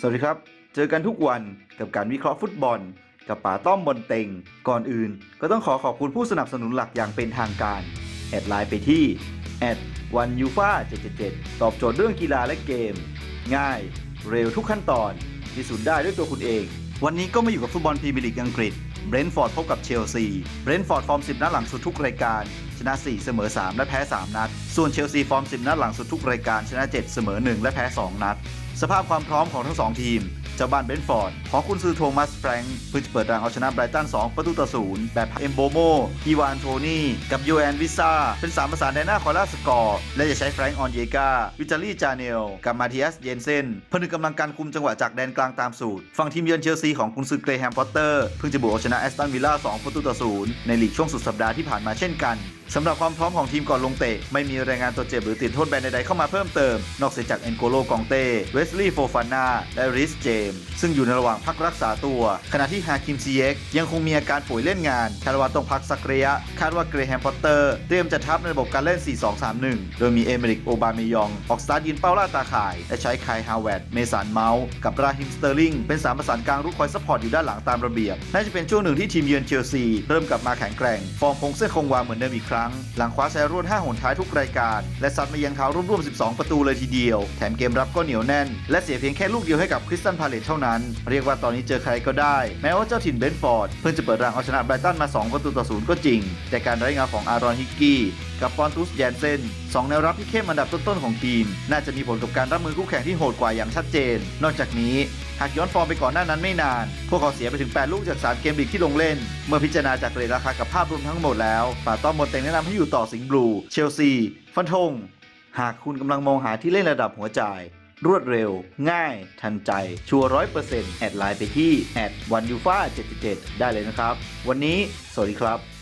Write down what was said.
สวัสดีครับ เจอกันทุกวันกับการวิเคราะห์ฟุตบอล กับป๋าต้อมบนเต็ง ก่อนอื่น ก็ต้องขอขอบคุณผู้สนับสนุนหลักอย่างเป็นทางการ แอดไลน์ไปที่แอดวันยูฟา777 ตอบโจทย์เรื่องกีฬาและเกม ง่าย เร็วทุกขั้นตอนพิสูจน์ได้ด้วยตัวคุณเอง วันนี้ก็มาอยู่กับฟุตบอลพรีเมียร์ลีกอังกฤษ เบรนท์ฟอร์ดพบกับเชลซี เบรนท์ฟอร์ดฟอร์ม 10 นัดหลังสุดทุกรายการ ชนะ 4 เสมอ 3 และแพ้ 3 นัด ส่วนเชลซีฟอร์ม 10 นัดหลังสุดทุกรายการ ชนะ 7 เสมอ 1 และแพ้ 2 นัด สภาพความพร้อมของทั้ง 2 ทีม เจ้าบ้านเบนฟอร์ดของคุณซือโทมัสแฟรงค์เพื่อจะเปิดรังเอาชนะไบรตัน 2 ประตูต่อศูนย์แบบเอมโบโมอีวานโทนี่กับโยแอนวิซ่าเป็น3ประสานแดนหน้าคอร่าสกอร์และจะใช้แฟรงค์ออนเยกาวิจารีจาเนลกับมาเทียสเยนเซนผนึกกำลังการคุมจังหวะจากแดนกลางตามสูตรฝั่งทีมเยือนเชลซีของคุณซือเกรแฮมพอตเตอร์เพิ่งจะบุกเอาชนะแอสตันวิลล่า2ประตูต่อศูนย์ในลีกช่วงสุดสัปดาห์ที่ผ่านมาเช่นกัน สำหรับความพร้อมของทีมก่อนลงเตะ ไม่มีรายงานตัวเจ็บหรือติดโทษแบนใดๆเข้ามาเพิ่มเติม นอกเสียจากเอนโกโลกองเต้เวสลีย์โฟฟาน่าและริสเจมซึ่งอยู่ในระหว่างพักรักษาตัว ขณะที่ฮาคิมซีเยกยังคงมีอาการป่วยเล่นงานคาดว่าต้องพักสักระยะ คาดว่าเกรแฮมพอตเตอร์เตรียมจะทับในระบบการเล่น 4-2-3-1 โดยมีเอเมริกโอบาเมยอง ออกสตาร์ยืนเป้าล่าตาข่าย และใช้คายฮาวเวดเมสันเมาส์กับราฮิมสเตอร์ลิงเป็นสามประสานกลางรุกคอยซัพพอร์ตอยู่ด้านหลังตามระเบียบน่าจะเป็นช่วงหนึ่งที่ทีมเยือนเชลซีเริ่มกลับมาแข็งแกร่งฟอร์มคงเส้นคงวาเหมือนเดิมอีกครั้งหลังคว้าชัยรวด5หนท้ายทุกรายการ และซัดมายังเท้าร่วมๆ 12 ประตูเลยทีเดียว แถมเกมรับก็เหนียวแน่น และเสียเพียงแค่ลูกเดียวให้กับคริสตันพาเลตเท่านั้น เรียกว่าตอนนี้เจอใครก็ได้ แม้ว่าเจ้าถิ่นเบนท์ฟอร์ดเพิ่งจะเปิดรังเอาชนะไบรตันมา 2 ประตูต่อศูนย์ก็จริง แต่การไร้เงาของอารอนฮิกกี้กับปอนตุสแยนเซนสองแนวรับที่เข้มอันดับต้นๆของทีม น่าจะมีผลกับการรับมือคู่แข่งที่โหดกว่าอย่างชัดเจน นอกจากนี้ หากย้อนฟอร์มไปก่อนหน้านั้นไม่นาน พวกเขาเสียไปถึง 8 ลูกจาก 3 เกมลีกที่ลงเล่น เมื่อพิจารณาจากเรดราคากับภาพรวมทั้งหมดแล้วป่าต้อมบนเต็งแนะนำให้อยู่ต่อสิงห์บลู เชลซี ฟันธง หากคุณกำลังมองหาที่เล่นระดับหัวใจรวดเร็ว ง่าย ทันใจ ชัวร์ร้อยเปอร์เซ็นต์แอดไลน์ไปที่แอดวันยูฟ่า77ได้เลยนะครับ วันนี้ สวัสดีครับ